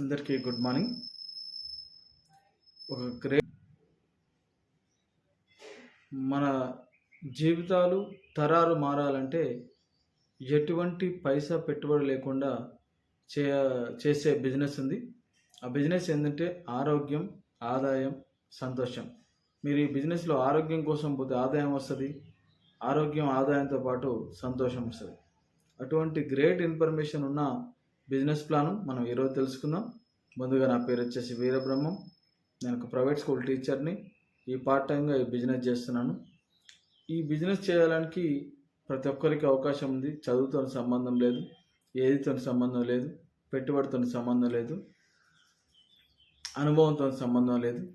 అందరికీ good morning. ఒక great మన జీవితాలు తరాలు మారాలంటే ఎటువంటి పైసా పెట్టుబడి లేకుండా చే చేసే బిజినెస్ ఉంది. ఆ బిజినెస్ ఏంటంటే ఆరోగ్యం ఆదాయం సంతోషం. మీరు ఈ బిజినెస్లో ఆరోగ్యం కోసం పోతే ఆదాయం వస్తుంది ఆరోగ్యం ఆదాయంతో పాటు సంతోషం వస్తుంది. అటువంటి గ్రేట్ ఇన్ఫర్మేషన్ ఉన్న బిజినెస్ ప్లాన్ మనం ఈరోజు తెలుసుకుందాం. ముందుగా నా పేరు వచ్చేసి వీరబ్రహ్మం. నేను ఒక ప్రైవేట్ స్కూల్ టీచర్ని. ఈ పార్ట్ టైంగా ఈ బిజినెస్ చేస్తున్నాను. ఈ బిజినెస్ చేయడానికి ప్రతి ఒక్కరికి అవకాశం ఉంది. చదువుతో సంబంధం లేదు. ఏదితో సంబంధం లేదు. పెట్టుబడితో సంబంధం లేదు. అనుభవంతో సంబంధం లేదు.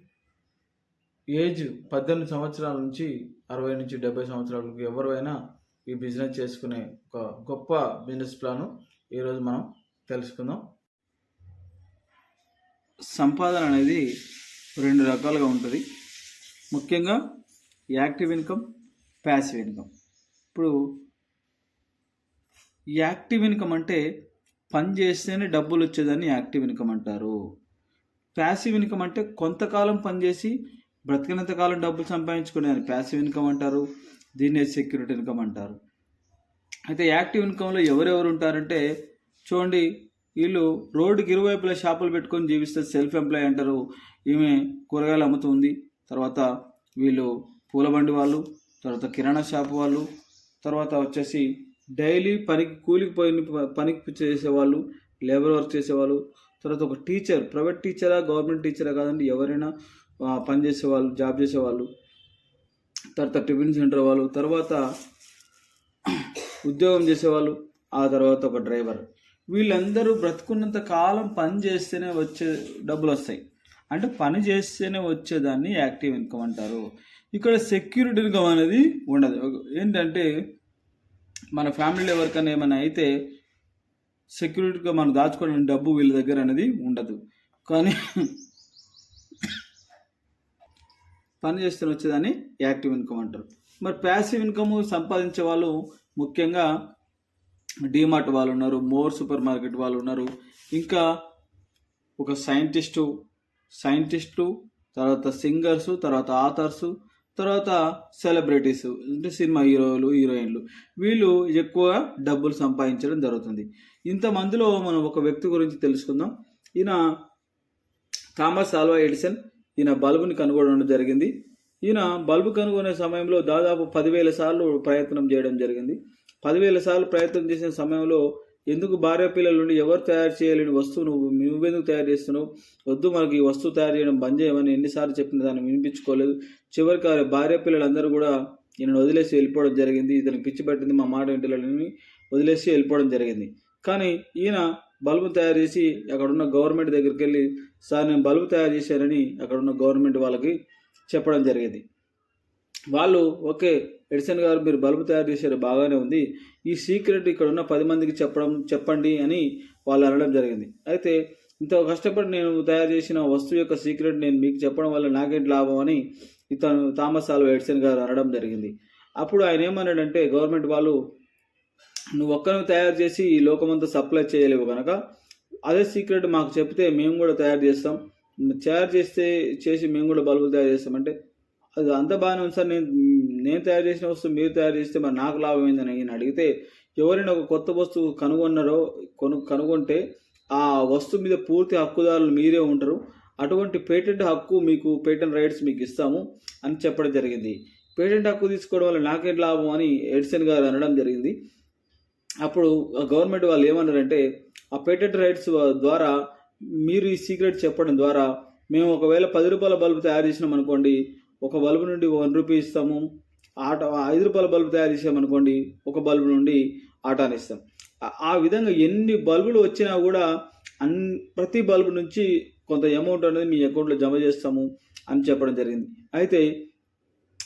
ఏజ్ పద్దెనిమిది సంవత్సరాల నుంచి అరవై నుంచి డెబ్బై సంవత్సరాలకు ఎవరైనా ఈ బిజినెస్ చేసుకునే ఒక గొప్ప బిజినెస్ ప్లాను ఈరోజు మనం తెలుసుకుందాం. సంపాదన అనేది రెండు రకాలుగా ఉంటుంది. ముఖ్యంగా యాక్టివ్ ఇన్కమ్ ప్యాసివ్ ఇన్కమ్. ఇప్పుడు యాక్టివ్ ఇన్కమ్ అంటే పని చేస్తేనే డబ్బులు వచ్చేదాన్ని యాక్టివ్ ఇన్కమ్ అంటారు. ప్యాసివ్ ఇన్కమ్ అంటే కొంతకాలం పనిచేసి బ్రతికినంత కాలం డబ్బులు సంపాదించుకునేదాన్ని ప్యాసివ్ ఇన్కమ్ అంటారు దీన్నే సెక్యూరిటీ ఇన్కమ్ అంటారు. అయితే యాక్టివ్ ఇన్కంలో ఎవరెవరు ఉంటారంటే చూడండి వీళ్ళు రోడ్డుకి ఇరువైపులా షాపులు పెట్టుకొని జీవిస్తే సెల్ఫ్ ఎంప్లాయ్ అంటారు. ఈమె కూరగాయలు అమ్ముతుంది తర్వాత వీళ్ళు పూలబండి వాళ్ళు తర్వాత కిరాణా షాప్ వాళ్ళు తర్వాత వచ్చేసి డైలీ పనికి కూలికి పోయిన పనికి చేసేవాళ్ళు లేబర్ వర్క్ చేసేవాళ్ళు తర్వాత ఒక టీచర్ ప్రైవేట్ టీచరా గవర్నమెంట్ టీచరా కాదండి ఎవరైనా ఆ, పని జాబ్ చేసేవాళ్ళు తర్వాత టిఫిన్ సెంటర్ వాళ్ళు తర్వాత ఉద్యోగం చేసేవాళ్ళు ఆ తర్వాత ఒక డ్రైవర్. వీళ్ళందరూ బ్రతుకున్నంత కాలం పని చేస్తేనే వచ్చే డబ్బులు వస్తాయి. అంటే పని చేస్తేనే వచ్చేదాన్ని యాక్టివ్ ఇన్కమ్ అంటారు. ఇక్కడ సెక్యూరిటీ ఇన్కమ్ అనేది ఉండదు. ఏంటంటే మన ఫ్యామిలీలో ఎవరికైనా ఏమైనా అయితే సెక్యూరిటీగా మనం దాచుకోవడానికి డబ్బు వీళ్ళ దగ్గర అనేది ఉండదు. కానీ పని చేస్తే వచ్చేదాన్ని యాక్టివ్ ఇన్కమ్ అంటారు. మరి ప్యాసివ్ ఇన్కమ్ సంపాదించే వాళ్ళు ముఖ్యంగా డీమార్ట్ వాళ్ళు ఉన్నారు మోర్ సూపర్ మార్కెట్ వాళ్ళు ఉన్నారు ఇంకా ఒక సైంటిస్టు సైంటిస్టు తర్వాత సింగర్సు తర్వాత ఆథర్సు తర్వాత సెలబ్రిటీస్ అంటే సినిమా హీరోలు హీరోయిన్లు. వీళ్ళు ఎక్కువ డబ్బులు సంపాదించడం జరుగుతుంది. ఇంతమందిలో మనం ఒక వ్యక్తి గురించి తెలుసుకుందాం. ఈయన థామస్ ఆల్వా ఎడిసన్ ఈయన బల్బుని కనుగొనడం జరిగింది. ఈయన బల్బు కనుగొనే సమయంలో దాదాపు పదివేల సార్లు ప్రయత్నం చేయడం జరిగింది. పదివేల సార్లు ప్రయత్నం చేసిన సమయంలో ఎందుకు భార్య పిల్లల నుండి ఎవరు తయారు చేయలేని వస్తువు నువ్వు నువ్వెందుకు తయారు చేస్తున్నావు? వద్దు మనకి ఈ వస్తువు తయారు చేయడం బంద్ చేయమని ఎన్నిసార్లు చెప్పిన దాన్ని వినిపించుకోలేదు. చివరికి ఆ భార్య పిల్లలందరూ కూడా ఈయనను వదిలేసి వెళ్ళిపోవడం జరిగింది. ఇతను పిచ్చిపెట్టింది మా మాట వింటలేని వదిలేసి వెళ్ళిపోవడం జరిగింది. కానీ ఈయన బల్బు తయారు చేసి అక్కడున్న గవర్నమెంట్ దగ్గరికి వెళ్ళి సార్ నేను బల్బు తయారు చేశానని అక్కడున్న గవర్నమెంట్ వాళ్ళకి చెప్పడం జరిగింది. వాళ్ళు ఓకే ఎడిసన్ గారు మీరు బల్బు తయారు చేశారు బాగానే ఉంది. ఈ సీక్రెట్ ఇక్కడ ఉన్న పది మందికి చెప్పడం చెప్పండి అని వాళ్ళు అనడం జరిగింది. అయితే ఇంత కష్టపడి నేను తయారు చేసిన వస్తువు యొక్క సీక్రెట్ నేను మీకు చెప్పడం వల్ల నాకేంటి లాభం అని ఇతను థామస్ ఆల్వా ఎడిసన్ గారు అనడం జరిగింది. అప్పుడు ఆయన ఏమన్నాడంటే గవర్నమెంట్ వాళ్ళు నువ్వు ఒక్కరిని తయారు చేసి ఈ లోకమంతా సప్లై చేయలేవు కనుక అదే సీక్రెట్ మాకు చెప్తే మేము కూడా తయారు చేస్తాం. తయారు చేస్తే చేసి మేము కూడా బల్బులు తయారు చేస్తామంటే అది అంత బాగానే ఉంది సార్. నేను నేను తయారు చేసిన వస్తువు మీరు తయారు చేస్తే మరి నాకు లాభం ఏందని ఈయన అడిగితే ఎవరైనా ఒక కొత్త వస్తువు కనుగొన్నారో కొను కనుగొంటే ఆ వస్తువు మీద పూర్తి హక్కుదారులు మీరే ఉంటారు. అటువంటి పేటెంట్ హక్కు మీకు పేటెంట్ రైట్స్ మీకు ఇస్తాము అని చెప్పడం జరిగింది. పేటెంట్ హక్కు తీసుకోవడం వల్ల నాకేం లాభం అని ఎడిసన్ గారు అనడం జరిగింది. అప్పుడు గవర్నమెంట్ వాళ్ళు ఏమన్నారంటే ఆ పేటెంట్ రైట్స్ ద్వారా మీరు ఈ సీక్రెట్ చెప్పడం ద్వారా మేము ఒకవేళ పది రూపాయల బల్బు తయారు చేసినాం అనుకోండి ఒక బల్బు నుండి వన్ రూపీ ఇస్తాము. ఆట ఐదు రూపాయల బల్బు తయారు చేసామనుకోండి ఒక బల్బు నుండి ఆటాని ఇస్తాం. ఆ- విధంగా ఎన్ని బల్బులు వచ్చినా కూడా అన్ ప్రతి బల్బు నుంచి కొంత అమౌంట్ అనేది మీ అకౌంట్లో జమ చేస్తాము అని చెప్పడం జరిగింది. అయితే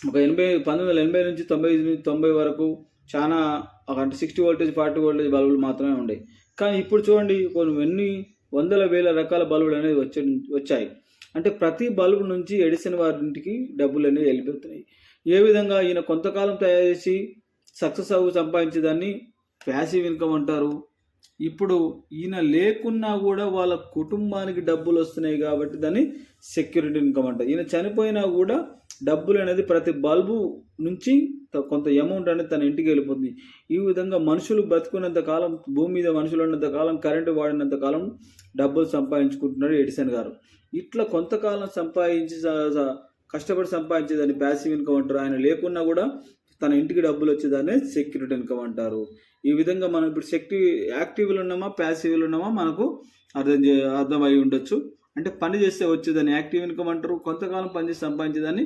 ఒక ఎనభై పంతొమ్మిది వందల ఎనభై నుంచి తొంభై తొంభై వరకు చాలా అంటే సిక్స్టీ వోల్టేజ్ ఫార్టీ వోల్టేజ్ బల్బులు మాత్రమే ఉండేవి కానీ ఇప్పుడు చూడండి కొన్ని ఎన్ని వందల వేల రకాల బల్బులు అనేది వచ్చి వచ్చాయి. అంటే ప్రతి బల్బు నుంచి ఎడిసిన వారింటికి డబ్బులు అనేవి వెళ్ళిపోతున్నాయి. ఏ విధంగా ఈయన కొంతకాలం తయారు చేసి సక్సెస్ అవ్వు సంపాదించేదాన్ని ప్యాసివ్ ఇన్కమ్ అంటారు. ఇప్పుడు ఈయన లేకున్నా కూడా వాళ్ళ కుటుంబానికి డబ్బులు వస్తున్నాయి కాబట్టి దాన్ని సెక్యూరిటీ ఇన్కమ్ అంటారు. ఈయన చనిపోయినా కూడా డబ్బులు అనేది ప్రతి బల్బు నుంచి త- కొంత అమౌంట్ అనేది తన ఇంటికి వెళ్ళిపోతుంది. ఈ విధంగా మనుషులు బతుకున్నంత కాలం భూమి మీద మనుషులు ఉన్నంత కాలం కరెంటు వాడినంత కాలం డబ్బులు సంపాదించుకుంటున్నాడు ఎడిసన్ గారు. ఇట్లా కొంతకాలం సంపాదించి కష్టపడి సంపాదించే కష్టపడి సంపాదించేదాన్ని ప్యాసివ్ ఇన్కమ్ అంటారు. ఆయన లేకున్నా కూడా తన ఇంటికి డబ్బులు వచ్చేదాన్ని సెక్యూరిటీ ఇన్కమ్ అంటారు. ఈ విధంగా మనం ఇప్పుడు సెక్యూ యాక్టివ్లు ఉన్నామా ప్యాసివ్లు ఉన్నామా మనకు అర్థం చే అర్థమై ఉండొచ్చు. అంటే పని చేస్తే వచ్చేదాన్ని. యాక్టివ్ ఇన్కమ్ అంటారు కొంతకాలం పని చేసి సంపాదించేదాన్ని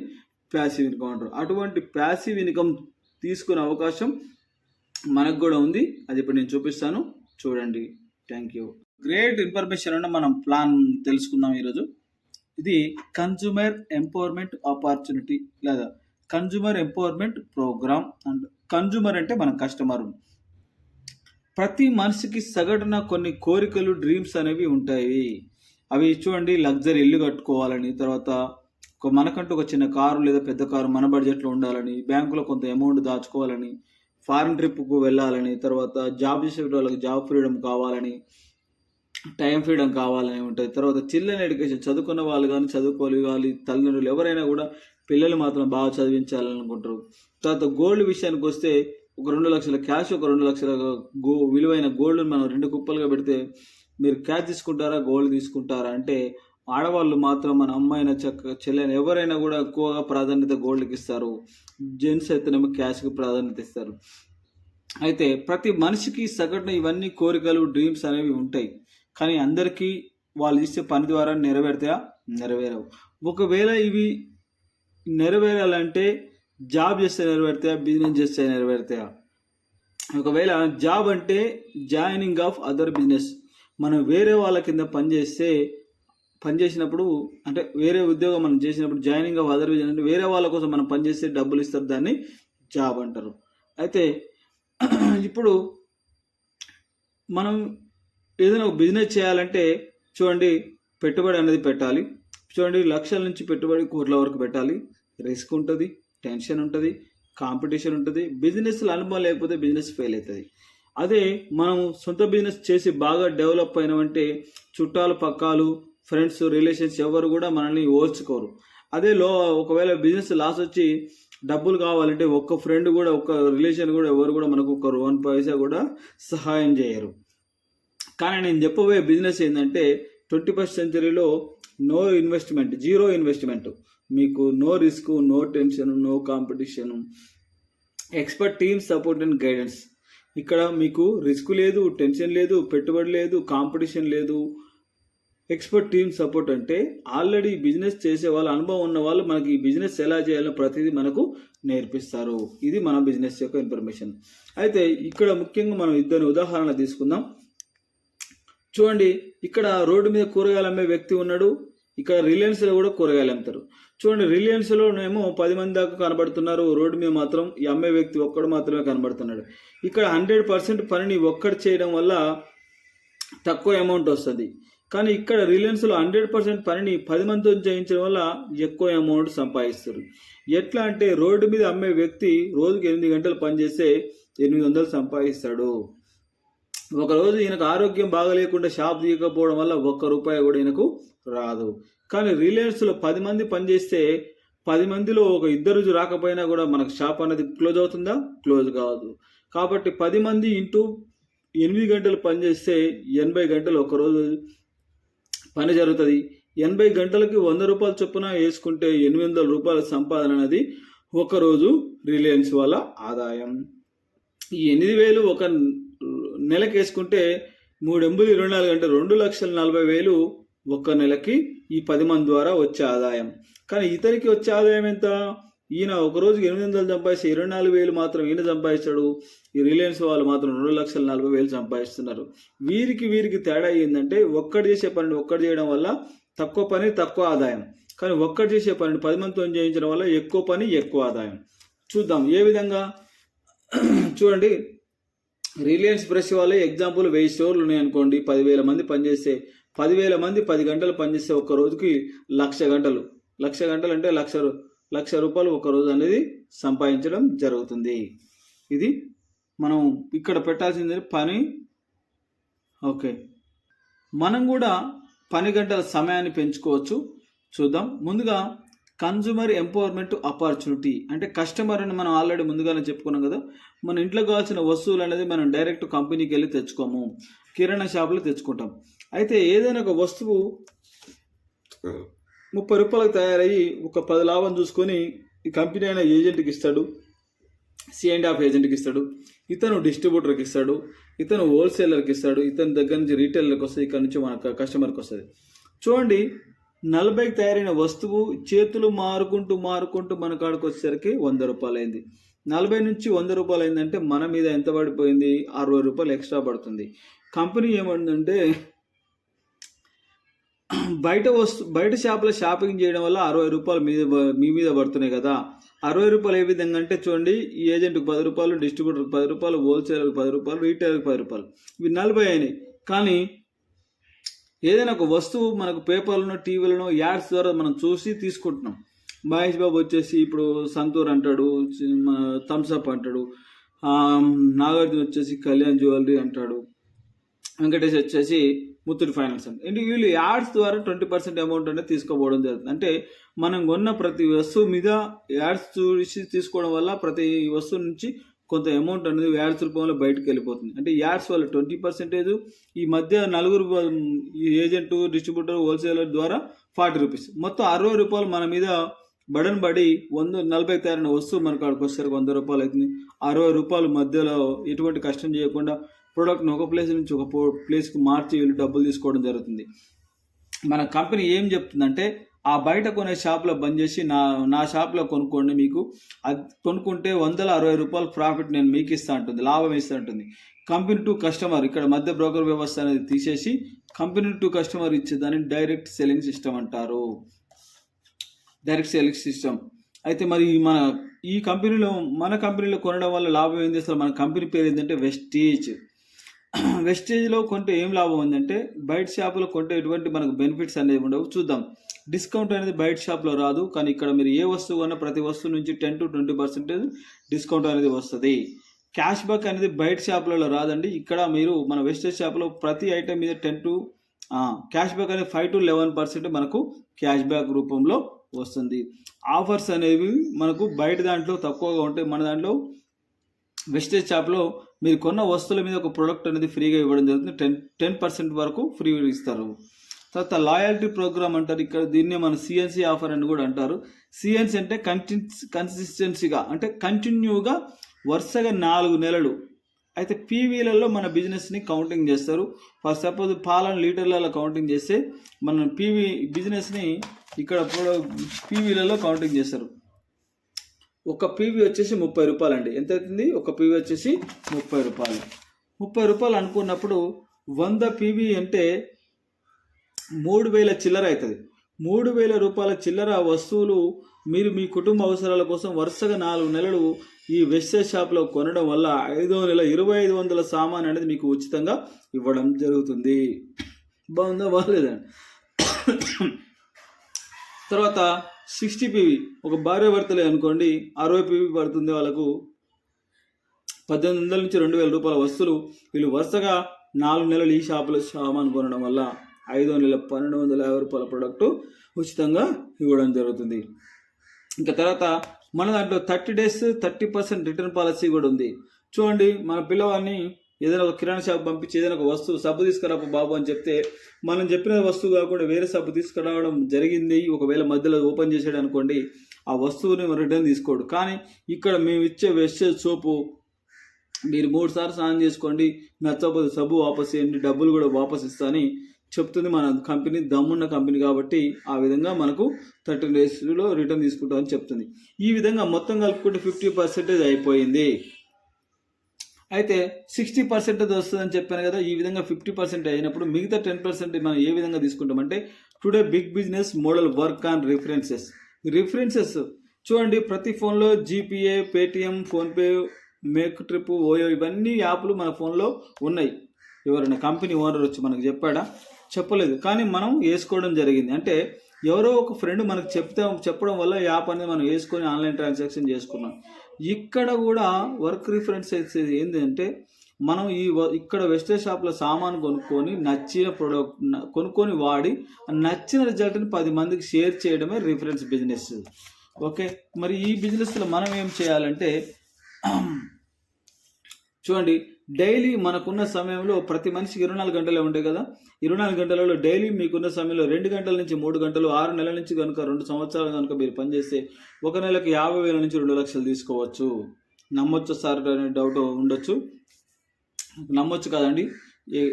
ప్యాసివ్ ఇన్కమ్ అంటారు. అటువంటి ప్యాసివ్ ఇన్కమ్ తీసుకునే అవకాశం మనకు కూడా ఉంది. అది ఇప్పుడు నేను చూపిస్తాను. చూడండి. థ్యాంక్ యూ గ్రేట్ ఇన్ఫర్మేషన్ ఉన్న మనం ప్లాన్ తెలుసుకుందాం ఈరోజు. ఇది కన్జ్యూమర్ ఎంపవర్మెంట్ ఆపర్చునిటీ లేదా consumer empowerment program and consumer అంటే మన కస్టమర్ ప్రతి మనిషికి సగటున కొన్ని కోరికలు డ్రీమ్స్ అనేవి ఉంటాయి. అవి చూడండి లగ్జరీ ఇల్లు కట్టుకోవాలని తర్వాత ఒక మనకంటూ ఒక చిన్న కారు లేదా పెద్ద కారు మన బడ్జెట్లో ఉండాలని బ్యాంకులో కొంత అమౌంట్ దాచుకోవాలని ఫారిన్ ట్రిప్కు వెళ్ళాలని తర్వాత జాబ్ చేసే వాళ్ళకి జాబ్ ఫ్రీడమ్ కావాలని టైం ఫ్రీడమ్ కావాలని ఉంటుంది తర్వాత చిల్డ్రన్ ఎడ్యుకేషన్ చదువుకున్న వాళ్ళు కానీ చదువుకోవాలి కానీ తల్లిదండ్రులు ఎవరైనా కూడా పిల్లలు మాత్రం బాగా చదివించాలనుకుంటారు. తర్వాత గోల్డ్ విషయానికి వస్తే ఒక రెండు లక్షల క్యాష్ ఒక రెండు లక్షల గో విలువైన గోల్డ్ మనం రెండు కుప్పలుగా పెడితే మీరు క్యాష్ తీసుకుంటారా గోల్డ్ తీసుకుంటారా అంటే ఆడవాళ్ళు మాత్రం మన అమ్మాయిన చక్క చెల్లెని ఎవరైనా కూడా ఎక్కువగా ప్రాధాన్యత గోల్డ్కి ఇస్తారు. జెంట్స్ అయితేనేమో క్యాష్కి ప్రాధాన్యత ఇస్తారు. అయితే ప్రతి మనిషికి సగటున ఇవన్నీ కోరికలు డ్రీమ్స్ అనేవి ఉంటాయి. కానీ అందరికీ వాళ్ళు ఇచ్చే పని ద్వారా నెరవేరుతాయా నెరవేరవు. ఒకవేళ ఇవి నెరవేరాలంటే జాబ్ చేస్తే నెరవేరుతాయా బిజినెస్ చేస్తే నెరవేరుతాయా ఒకవేళ జాబ్ అంటే జాయినింగ్ ఆఫ్ అదర్ బిజినెస్. మనం వేరే వాళ్ళ కింద పనిచేస్తే పనిచేసినప్పుడు అంటే వేరే ఉద్యోగం మనం చేసినప్పుడు జాయినింగ్ ఆఫ్ అదర్ అంటే వేరే వాళ్ళ కోసం మనం పనిచేస్తే డబ్బులు ఇస్తారు దాన్ని జాబ్ అంటారు. అయితే ఇప్పుడు మనం ఏదైనా ఒక బిజినెస్ చేయాలంటే చూడండి పెట్టుబడి అనేది పెట్టాలి. చూడండి లక్షల నుంచి పెట్టుబడి కోట్ల వరకు పెట్టాలి. రిస్క్ ఉంటుంది టెన్షన్ ఉంటుంది కాంపిటీషన్ ఉంటుంది. బిజినెస్లో అనుభవం లేకపోతే బిజినెస్ ఫెయిల్ అవుతుంది. అదే మనం సొంత బిజినెస్ చేసి బాగా డెవలప్ అయినామంటే చుట్టాలు పక్కాలు ఫ్రెండ్స్ రిలేషన్స్ ఎవరు కూడా మనల్ని ఓర్చుకోరు. అదే లో ఒకవేళ బిజినెస్ లాస్ వచ్చి డబ్బులు కావాలంటే ఒక్క ఫ్రెండ్ కూడా ఒక్క రిలేషన్ కూడా ఎవరు కూడా మనకు ఒక వన్ పైసా కూడా సహాయం చేయరు. కానీ నేను చెప్పబోయే బిజినెస్ ఏంటంటే ట్వంటీ ఫస్ట్ సెంచరీలో నో ఇన్వెస్ట్మెంట్ జీరో ఇన్వెస్ట్మెంట్. మీకు no risk no tension no competition expert team support and guidance. ఇక్కడ మీకు రిస్క్ లేదు టెన్షన్ లేదు పెట్టుబడి లేదు కాంపిటీషన్ లేదు. ఎక్స్పర్ట్ టీమ్ సపోర్ట్ అంటే ఆల్రెడీ బిజినెస్ చేసే వాళ్ళ అనుభవం ఉన్న వాళ్ళు మనకి ఈ బిజినెస్ ఎలా చేయాలో ప్రతిదీ మనకు నేర్పిస్తారు. ఇది మన బిజినెస్ యొక్క ఇన్ఫర్మేషన్. అయితే ఇక్కడ ముఖ్యంగా మనం ఇద్దరు ఉదాహరణ తీసుకుందాం. చూడండి ఇక్కడ రోడ్డు మీద కూరగాయలు అమ్మే వ్యక్తి ఉన్నాడు. ఇక్కడ రిలయన్స్లో కూడా కూరగాయలు అమ్ముతారు. చూడండి రిలయన్స్లోనేమో పది మంది దాకా కనబడుతున్నారు. రోడ్డు మీద మాత్రం ఈ అమ్మే వ్యక్తి ఒక్కడు మాత్రమే కనబడుతున్నాడు. ఇక్కడ హండ్రెడ్ పర్సెంట్ పనిని ఒక్కడు చేయడం వల్ల తక్కువ అమౌంట్ వస్తుంది. కానీ ఇక్కడ రిలయన్స్లో హండ్రెడ్ పర్సెంట్ పనిని పది మందితో చేయించడం వల్ల ఎక్కువ అమౌంట్ సంపాదిస్తారు. ఎట్లా అంటే రోడ్డు మీద అమ్మే వ్యక్తి రోజుకి ఎనిమిది గంటలు పనిచేస్తే ఎనిమిది వందలు సంపాదిస్తాడు. ఒక రోజు ఈయనకు ఆరోగ్యం బాగలేకుండా షాప్ తీయకపోవడం వల్ల ఒక్క రూపాయి కూడా ఈయనకు రాదు. కానీ రిలయన్స్లో పది మంది పనిచేస్తే పది మందిలో ఒక ఇద్దరు రాకపోయినా కూడా మనకు షాప్ అనేది క్లోజ్ అవుతుందా? క్లోజ్ కాదు. కాబట్టి పది మంది ఇంటూ ఎనిమిది గంటలు పనిచేస్తే ఎనభై గంటలు ఒకరోజు పని జరుగుతుంది. ఎనభై గంటలకి వంద రూపాయలు చొప్పున వేసుకుంటే ఎనిమిది వందల రూపాయల సంపాదన అనేది ఒకరోజు రిలయన్స్ వల్ల ఆదాయం. ఈ ఎనిమిది వేలు ఒక నెలకి వేసుకుంటే మూడు ఎంబులు ఇరవై నాలుగు అంటే రెండు లక్షల నలభై వేలు ఒక్క నెలకి ఈ పది మంది ద్వారా వచ్చే ఆదాయం. కానీ ఇతనికి వచ్చే ఆదాయం ఎంత? ఈయన ఒక ఎనిమిది వందలు సంపాదిస్తే ఇరవై నాలుగు వేలు మాత్రం ఈయన సంపాదిస్తాడు. ఈ రిలయన్స్ వాళ్ళు మాత్రం రెండు లక్షల నలభై వేలు సంపాదిస్తున్నారు. వీరికి వీరికి తేడా ఏంటంటే ఒక్కటి చేసే పనిని ఒక్కటి చేయడం వల్ల తక్కువ పని తక్కువ ఆదాయం. కానీ ఒక్కటి చేసే పనిని పది మందితో చేయించడం వల్ల ఎక్కువ పని ఎక్కువ ఆదాయం. చూద్దాం ఏ విధంగా? చూడండి. రిలయన్స్ బ్రష్ వాళ్ళు ఎగ్జాంపుల్ వెయ్యి స్టోర్లు ఉన్నాయనుకోండి పదివేల మంది పనిచేస్తే పదివేల మంది పది గంటలు పనిచేస్తే ఒక్క రోజుకి లక్ష గంటలు. లక్ష గంటలు అంటే లక్ష రూ- లక్ష రూపాయలు ఒక రోజు అనేది సంపాదించడం జరుగుతుంది. ఇది మనం ఇక్కడ పెట్టాల్సింది పని. ఓకే. మనం కూడా పని గంటల సమయాన్ని పెంచుకోవచ్చు. చూద్దాం. ముందుగా కన్జ్యూమర్ ఎంపవర్మెంట్ ఆపర్చునిటీ అంటే కస్టమర్ అని మనం ఆల్రెడీ ముందుగానే చెప్పుకున్నాం కదా మన ఇంట్లో కావాల్సిన వస్తువులు అనేది మనం డైరెక్ట్ కంపెనీకి వెళ్ళి తెచ్చుకోము కిరాణా షాపులో తెచ్చుకుంటాం. అయితే ఏదైనా ఒక వస్తువు ముప్పై రూపాయలకు తయారయ్యి ఒక పది లాభం చూసుకొని ఈ కంపెనీ అయిన ఏజెంట్కి ఇస్తాడు సి అండ్ ఆఫ్ ఏజెంట్కి ఇస్తాడు ఇతను డిస్ట్రిబ్యూటర్కి ఇస్తాడు ఇతను హోల్సేలర్కి ఇస్తాడు ఇతని దగ్గర నుంచి రీటైలర్కి వస్తుంది ఇక్కడ నుంచి మన కస్టమర్కి వస్తుంది. చూడండి నలభైకి తయారైన వస్తువు చేతులు మారుకుంటూ మారుకుంటూ మన కాడికి వచ్చేసరికి వంద రూపాయలు అయింది నలభై నుంచి వంద రూపాయలు అయిందంటే మన మీద ఎంత పడిపోయింది? అరవై రూపాయలు ఎక్స్ట్రా పడుతుంది. కంపెనీ ఏమంటుందంటే బయట వస్తు బయట షాపులో షాపింగ్ చేయడం వల్ల అరవై రూపాయలు మీద మీ మీద పడుతున్నాయి కదా. అరవై రూపాయలు ఏ విధంగా అంటే చూడండి ఈ ఏజెంట్కి పది రూపాయలు డిస్ట్రిబ్యూటర్కి పది రూపాయలు హోల్సేలర్కి పది రూపాయలు రీటైలర్కి పది రూపాయలు. ఇవి నలభై అయినాయి. కానీ ఏదైనా ఒక వస్తువు మనకు పేపర్లను టీవీలను యాడ్స్ ద్వారా మనం చూసి తీసుకుంటున్నాం. మహేష్ బాబు వచ్చేసి ఇప్పుడు సంతూర్ అంటాడు థమ్స్అప్ అంటాడు నాగార్జున వచ్చేసి కళ్యాణ్ జ్యువెలరీ అంటాడు వెంకటేష్ వచ్చేసి ముత్తూట్ ఫైనాన్స్ అంటే. అంటే వీళ్ళు యాడ్స్ ద్వారా ట్వంటీ పర్సెంట్ అమౌంట్ అనేది తీసుకోపోవడం జరుగుతుంది. అంటే మనం కొన్న ప్రతి వస్తువు మీద యాడ్స్ చూసి తీసుకోవడం వల్ల ప్రతి వస్తువు నుంచి కొంత అమౌంట్ అనేది యాడ్స్ రూపంలో బయటకు వెళ్ళిపోతుంది. అంటే యాడ్స్ వల్ల ట్వంటీ పర్సెంటేజ్ ఈ మధ్య నలుగురు ఈ ఏజెంట్ డిస్ట్రిబ్యూటర్ హోల్సేలర్ ద్వారా ఫార్టీ రూపీస్. మొత్తం అరవై రూపాయలు మన మీద బడన్ పడి వంద నలభై తయారైన వస్తువు మనకు అక్కడికి వచ్చేసరికి వంద రూపాయలు అవుతుంది. అరవై రూపాయలు మధ్యలో ఎటువంటి కష్టం చేయకుండా ప్రోడక్ట్ని ఒక ప్లేస్ నుంచి ఒక ప్లేస్కి మార్చి వీళ్ళు డబ్బులు తీసుకోవడం జరుగుతుంది. మన కంపెనీ ఏం చెప్తుందంటే ఆ బయట కొనే షాప్లో బంద్ చేసి నా నా షాప్లో కొనుక్కోండి మీకు. అది కొనుక్కుంటే వందల అరవై రూపాయలు ప్రాఫిట్ నేను మీకు ఇస్తా ఉంటుంది లాభం ఇస్తూ ఉంటుంది కంపెనీ టు కస్టమర్ ఇక్కడ మధ్య బ్రోకర్ వ్యవస్థ అనేది తీసేసి కంపెనీ టు కస్టమర్ ఇచ్చేదాన్ని డైరెక్ట్ సెల్లింగ్ సిస్టమ్ అంటారు. Direct selling system. అయితే మరి మన ఈ కంపెనీలో మన కంపెనీలో కొనడం వల్ల లాభం ఏంది? అసలు మన కంపెనీ పేరు ఏంటంటే వెస్టీజ్. వెస్టేజ్లో కొంటే ఏం లాభం ఉందంటే బయట షాపులో కొంటే ఎటువంటి మనకు బెనిఫిట్స్ అనేవి ఉండవు. చూద్దాం. డిస్కౌంట్ అనేది బయట షాప్లో రాదు. కానీ ఇక్కడ మీరు ఏ వస్తువు కొన్నా ప్రతి వస్తువు నుంచి ten to twenty percentage discount అనేది వస్తుంది. క్యాష్ బ్యాక్ అనేది బయట షాపులలో రాదండి. ఇక్కడ మీరు మన వెస్టేజ్ షాప్లో ప్రతి ఐటెం మీద టెన్ టు క్యాష్ బ్యాక్ అనేది ఫైవ్ టు లెవెన్ పర్సెంట్ మనకు క్యాష్ బ్యాక్ రూపంలో వస్తుంది. ఆఫర్స్ అనేవి మనకు బయట దాంట్లో తక్కువగా ఉంటాయి. మన దాంట్లో వెస్టేజ్ షాప్లో మీరు కొన్న వస్తువుల మీద ఒక ప్రోడక్ట్ అనేది ఫ్రీగా ఇవ్వడం జరుగుతుంది. టెన్ టెన్ పర్సెంట్ వరకు ఫ్రీ ఇస్తారు. తర్వాత లాయల్టీ ప్రోగ్రామ్ అంటారు. ఇక్కడ దీన్నే మన సిఎన్సి ఆఫర్ అని కూడా అంటారు. సిఎన్సి అంటే కంటి కన్సిస్టెన్సీగా అంటే కంటిన్యూగా వరుసగా నాలుగు నెలలు. అయితే పీవీలలో మన బిజినెస్ని కౌంటింగ్ చేస్తారు. ఫర్ సపోజ్ పాలన లీటర్లలో కౌంటింగ్ చేస్తే మన పీవీ బిజినెస్ని ఇక్కడ పీవీలలో కౌంటింగ్ చేస్తారు. ఒక పీవీ వచ్చేసి ముప్పై రూపాయలు అండి ఎంత అవుతుంది ఒక పీవీ వచ్చేసి ముప్పై రూపాయలు. ముప్పై రూపాయలు అనుకున్నప్పుడు వంద పీవీ అంటే మూడు వేల చిల్లర అవుతుంది మూడు వేల రూపాయల చిల్లర వస్తువులు మీరు మీ కుటుంబ అవసరాల కోసం వరుసగా నాలుగు నెలలు ఈ వెస్టేజ్ షాప్లో కొనడం వల్ల ఐదో నెల ఇరవై ఐదు వందల సామాన్ అనేది మీకు ఉచితంగా ఇవ్వడం జరుగుతుంది. బాగుందా? బాగలేదా? తర్వాత సిక్స్టీ పీవీ. ఒక భార్య భర్తలే అనుకోండి అరవై పీవీ పడుతుంది వాళ్ళకు పద్దెనిమిది వందల నుంచి రెండు వేల రూపాయల వస్తువులు. వీళ్ళు వరుసగా నాలుగు నెలలు ఈ షాపులో సామాన్ కొనడం వల్ల ఐదు నెలల పన్నెండు వందల యాభై రూపాయల ప్రోడక్ట్ ఉచితంగా ఇవ్వడం జరుగుతుంది. ఇంకా తర్వాత మన దాంట్లో thirty days thirty percent return policy కూడా ఉంది. చూడండి మన పిల్లవాడిని ఏదైనా ఒక కిరాణా షాప్ పంపించి ఏదైనా ఒక వస్తువు సబ్బు తీసుకురా బాబు అని చెప్తే మనం చెప్పిన వస్తువు కాకుండా వేరే సబ్బు తీసుకురావడం జరిగింది ఒకవేళ మధ్యలో ఓపెన్ చేసాడు అనుకోండి ఆ వస్తువుని రిటర్న్ తీసుకోడు. కానీ ఇక్కడ మేము ఇచ్చే వెస్టేజ్ సోపు మీరు మూడు సార్లు స్నానం చేసుకోండి నచ్చకపోతే సబ్బు వాపస్ చేయండి డబ్బులు కూడా వాపస్ ఇస్తా అని చెప్తుంది మన కంపెనీ దమ్మున్న కంపెనీ కాబట్టి ఆ విధంగా మనకు థర్టీ డేస్లో రిటర్న్ తీసుకుంటామని చెప్తుంది. ఈ విధంగా మొత్తం కలుపుకుంటే ఫిఫ్టీ పర్సెంటేజ్ అయిపోయింది. అయితే సిక్స్టీ పర్సెంటేజ్ వస్తుందని చెప్పాను కదా ఈ విధంగా ఫిఫ్టీ పర్సెంట్ అయినప్పుడు మిగతా టెన్ పర్సెంట్ మనం ఏ విధంగా తీసుకుంటామంటే today big business model work on references. References చూడండి ప్రతి ఫోన్లో GPay Paytm PhonePe make trip OYO ఇవన్నీ యాప్లు మన ఫోన్లో ఉన్నాయి. ఎవరైనా కంపెనీ ఓనర్ వచ్చి మనకు చెప్పాడా? చెప్పలేదు. కానీ మనం వేసుకోవడం జరిగింది. అంటే ఎవరో ఒక ఫ్రెండ్ మనకు చెప్తే చెప్పడం వల్ల యాప్ అనేది మనం వేసుకొని ఆన్లైన్ ట్రాన్సాక్షన్ చేసుకున్నాం. ఇక్కడ కూడా వర్క్ రిఫరెన్స్ ఏంటంటే మనం ఈ ఇక్కడ వెస్టేజ్ షాప్లో సామాన్ కొనుక్కొని నచ్చిన ప్రొడక్ట్ కొనుక్కొని వాడి నచ్చిన రిజల్ట్ని పది మందికి షేర్ చేయడమే రిఫరెన్స్ బిజినెస్ ఓకే? మరి ఈ బిజినెస్లో మనం ఏం చేయాలంటే చూడండి డైలీ మనకున్న సమయంలో ప్రతి మనిషికి ఇరవై నాలుగు గంటలే ఉంటాయి కదా? ఇరవై నాలుగు గంటలలో డైలీ మీకున్న సమయంలో రెండు గంటల నుంచి మూడు గంటలు ఆరు నెలల నుంచి కనుక రెండు సంవత్సరాలు కనుక మీరు పనిచేస్తే ఒక నెలకు యాభై వేల నుంచి రెండు లక్షలు తీసుకోవచ్చు. నమ్మొచ్చు సార్ అనే డౌట్ ఉండొచ్చు. నమ్మొచ్చు కాదండి. ఏ-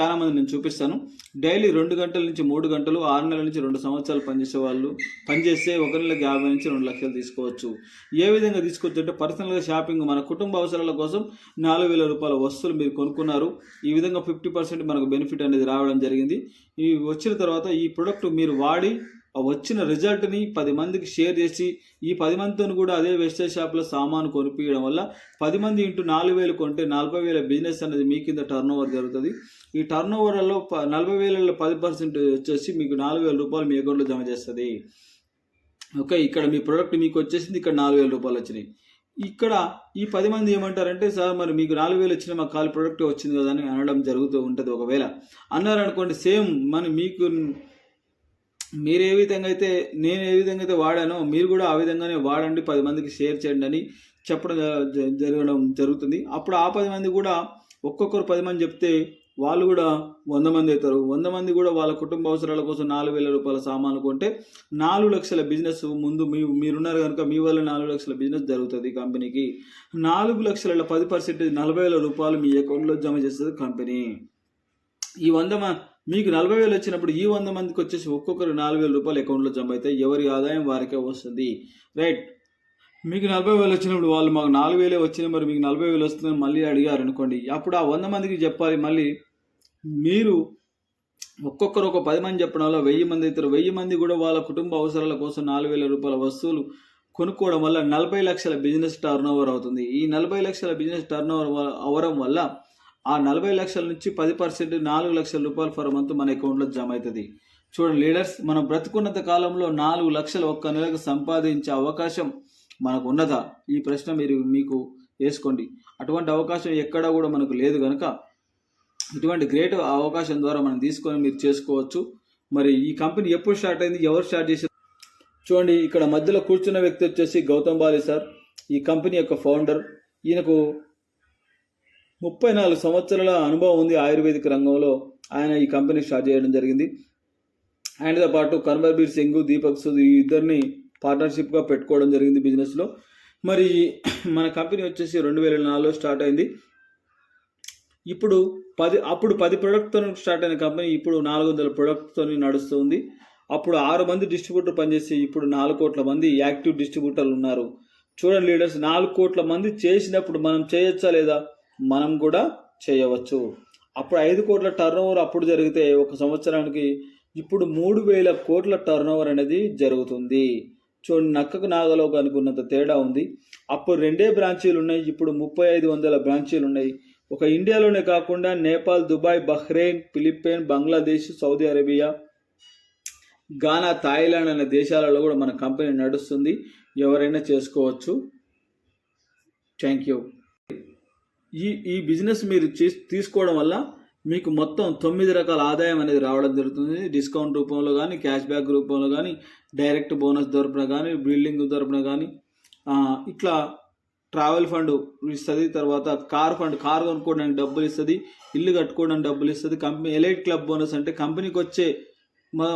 నేను చూపిస్తాను. డైలీ రెండు గంటల నుంచి మూడు గంటలు ఆరు నెలల నుంచి రెండు సంవత్సరాలు పనిచేసే వాళ్ళు పనిచేస్తే ఒక నెలకి యాభై నుంచి రెండు లక్షలు తీసుకోవచ్చు. ఏ విధంగా తీసుకోవచ్చు అంటే పర్సనల్గా షాపింగ్ మన కుటుంబ అవసరాల కోసం నాలుగు వేల రూపాయల వస్తువులు మీరు కొనుక్కున్నారు. ఈ విధంగా ఫిఫ్టీ పర్సెంట్ మనకు బెనిఫిట్ అనేది రావడం జరిగింది. ఇవి వచ్చిన తర్వాత ఈ ప్రొడక్ట్ మీరు వాడి వచ్చిన రిజల్ట్ని పది మందికి షేర్ చేసి ఈ పది మందితో కూడా అదే వెస్టేజ్ షాప్లో సామాను కొనిపించడం వల్ల పది మంది ఇంటూ నాలుగు వేలు కొంటే నలభై వేల బిజినెస్ అనేది మీ కింద టర్న్ ఓవర్ జరుగుతుంది. ఈ టర్న్ ఓవర్లలో ప నలభై వేలలో పది పర్సెంట్ వచ్చేసి మీకు నాలుగు వేల రూపాయలు మీ అకౌంట్లో జమ చేస్తుంది. ఓకే ఇక్కడ మీ ప్రోడక్ట్ మీకు వచ్చేసింది ఇక్కడ నాలుగు వేల రూపాయలు వచ్చినాయి. ఇక్కడ ఈ పది మంది ఏమంటారంటే సార్ మరి మీకు నాలుగు వేలు వచ్చిన మా కాల్ ప్రోడక్ట్ వచ్చింది కదా అని అనడం జరుగుతూ ఉంటుంది ఒకవేళ. అన్నారనుకోండి సేమ్ మన మీకు మీరు ఏ విధంగా అయితే నేను ఏ విధంగా అయితే వాడానో మీరు కూడా ఆ విధంగానే వాడండి పది మందికి షేర్ చేయండి అని చెప్పడం జ- జరగడం జరుగుతుంది. అప్పుడు ఆ పది మంది కూడా ఒక్కొక్కరు పది మంది చెప్తే వాళ్ళు కూడా వంద మంది అవుతారు. వంద మంది కూడా వాళ్ళ కుటుంబ అవసరాల కోసం నాలుగు వేల రూపాయల సామాన్లు కొంటే నాలుగు లక్షల బిజినెస్ ముందు మీ మీరున్నారు కనుక మీ వల్ల నాలుగు లక్షల బిజినెస్ జరుగుతుంది కంపెనీకి. నాలుగు లక్షల పది పర్సెంటేజ్ నలభై వేల రూపాయలు మీ అకౌంట్లో జమ చేస్తుంది కంపెనీ. ఈ వంద మ మీకు నలభై వేలు వచ్చినప్పుడు ఈ వంద మందికి వచ్చేసి ఒక్కొక్కరు నాలుగు వేల రూపాయలు అకౌంట్లో జమ అవుతాయి ఎవరి ఆదాయం వారికే వస్తుంది. రైట్. మీకు నలభై వేలు వచ్చినప్పుడు వాళ్ళు మాకు నాలుగు వేలే వచ్చిన మరి మీకు నలభై వేలు వస్తుందని మళ్ళీ అడిగారు అనుకోండి. అప్పుడు ఆ వంద మందికి చెప్పాలి మళ్ళీ మీరు ఒక్కొక్కరు ఒక పది మంది చెప్పడం వల్ల వెయ్యి మంది అవుతారు. వెయ్యి మంది కూడా వాళ్ళ కుటుంబ అవసరాల కోసం నాలుగు వేల రూపాయల వస్తువులు కొనుక్కోవడం వల్ల నలభై లక్షల బిజినెస్ టర్న్ ఓవర్ అవుతుంది. ఈ నలభై లక్షల బిజినెస్ టర్న్ ఓవర్ అవడం వల్ల ఆ నలభై లక్షల నుంచి పది పర్సెంట్ నాలుగు లక్షల రూపాయలు ఫర్ మంత్ మన అకౌంట్లో జమ అవుతుంది. చూడండి లీడర్స్ మనం బ్రతుకున్నంత కాలంలో నాలుగు లక్షలు ఒక్క నెలకు సంపాదించే అవకాశం మనకు ఉన్నదా? ఈ ప్రశ్న మీరు మీకు వేసుకోండి. అటువంటి అవకాశం ఎక్కడా కూడా మనకు లేదు కనుక ఇటువంటి గ్రేట్ అవకాశం ద్వారా మనం తీసుకొని మీరు చేసుకోవచ్చు. మరి ఈ కంపెనీ ఎప్పుడు స్టార్ట్ అయింది? ఎవరు స్టార్ట్ చేశారు? చూడండి ఇక్కడ మధ్యలో కూర్చున్న వ్యక్తి వచ్చేసి గౌతమ్ బాలి సార్. ఈ కంపెనీ యొక్క ఫౌండర్ ఈయనకు ముప్పై నాలుగు సంవత్సరాల అనుభవం ఉంది ఆయుర్వేదిక్ రంగంలో. ఆయన ఈ కంపెనీ స్టార్ట్ చేయడం జరిగింది. ఆయనతో పాటు కన్వర్బీర్ సింగ్ దీపక్ సుద్ ఈ ఇద్దరిని పార్ట్నర్షిప్గా పెట్టుకోవడం జరిగింది బిజినెస్లో. మరి మన కంపెనీ వచ్చేసి రెండు వేల నాలుగులో స్టార్ట్ అయింది. ఇప్పుడు పది అప్పుడు పది ప్రొడక్ట్తో స్టార్ట్ అయిన కంపెనీ ఇప్పుడు నాలుగు వందల ప్రొడక్ట్తో నడుస్తుంది. అప్పుడు ఆరు మంది డిస్ట్రిబ్యూటర్ పనిచేసి ఇప్పుడు నాలుగు కోట్ల మంది యాక్టివ్ డిస్ట్రిబ్యూటర్లు ఉన్నారు. చూడండి లీడర్స్ నాలుగు కోట్ల మంది చేసినప్పుడు మనం చేయొచ్చా లేదా? మనం కూడా చేయవచ్చు. అప్పుడు ఐదు కోట్ల టర్న్ ఓవర్ అప్పుడు జరిగితే ఒక సంవత్సరానికి ఇప్పుడు మూడు వేల కోట్ల టర్న్ ఓవర్ అనేది జరుగుతుంది. చూడండి నక్కకు నాగలో అనుకున్నంత తేడా ఉంది. అప్పుడు రెండే బ్రాంచీలు ఉన్నాయి ఇప్పుడు ముప్పై ఐదు వందల బ్రాంచీలు ఉన్నాయి. ఒక ఇండియాలోనే కాకుండా Nepal Dubai Bahrain Philippine Bangladesh Saudi Arabia Ghana Thailand అనే దేశాలలో కూడా మన కంపెనీ నడుస్తుంది. ఎవరైనా చేసుకోవచ్చు. Thank you. ఈ ఈ బిజినెస్ మీరు చే- తీసుకోవడం వల్ల మీకు మొత్తం తొమ్మిది రకాల ఆదాయం అనేది రావడం జరుగుతుంది. డిస్కౌంట్ రూపంలో కానీ క్యాష్ బ్యాక్ రూపంలో కానీ డైరెక్ట్ బోనస్ తరపున కానీ బిల్డింగ్ తరపున కానీ ఇట్లా ట్రావెల్ ఫండ్ ఇస్తుంది తర్వాత కార్ ఫండ్ కార్ కొనుక్కోవడానికి డబ్బులు ఇస్తుంది ఇల్లు కట్టుకోవడానికి డబ్బులు ఇస్తుంది కంపెనీ ఎలైట్ క్లబ్ బోనస్ అంటే కంపెనీకి వచ్చే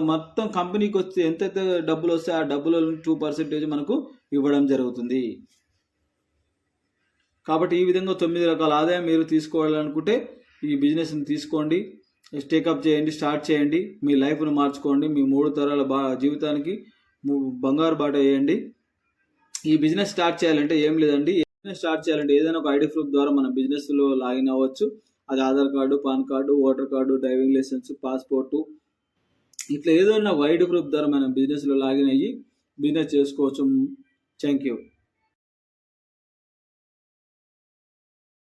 మొత్తం కంపెనీకి వచ్చే ఎంతైతే డబ్బులు వస్తే ఆ డబ్బుల టూ పర్సెంటేజ్ మనకు ఇవ్వడం జరుగుతుంది. కాబట్టి ఈ విధంగా తొమ్మిది రకాల ఆదాయం మీరు తీసుకోవాలనుకుంటే ఈ బిజినెస్ని తీసుకోండి టేకప్ చేయండి స్టార్ట్ చేయండి మీ లైఫ్ను మార్చుకోండి మీ మూడు తరాల బా జీవితానికి బంగారు బాట వేయండి. ఈ బిజినెస్ స్టార్ట్ చేయాలంటే ఏం లేదండి. బిజినెస్ స్టార్ట్ చేయాలంటే ఏదైనా ఒక ఐడి ప్రూఫ్ ద్వారా మన బిజినెస్లో లాగిన్ అవ్వచ్చు. అది Aadhaar card PAN card voter card driving licence passport. ఇట్లా ఏదైనా ఒక ఐడి ప్రూఫ్ ద్వారా మనం బిజినెస్లో లాగిన్ అయ్యి బిజినెస్ చేసుకోవచ్చు. Thank you.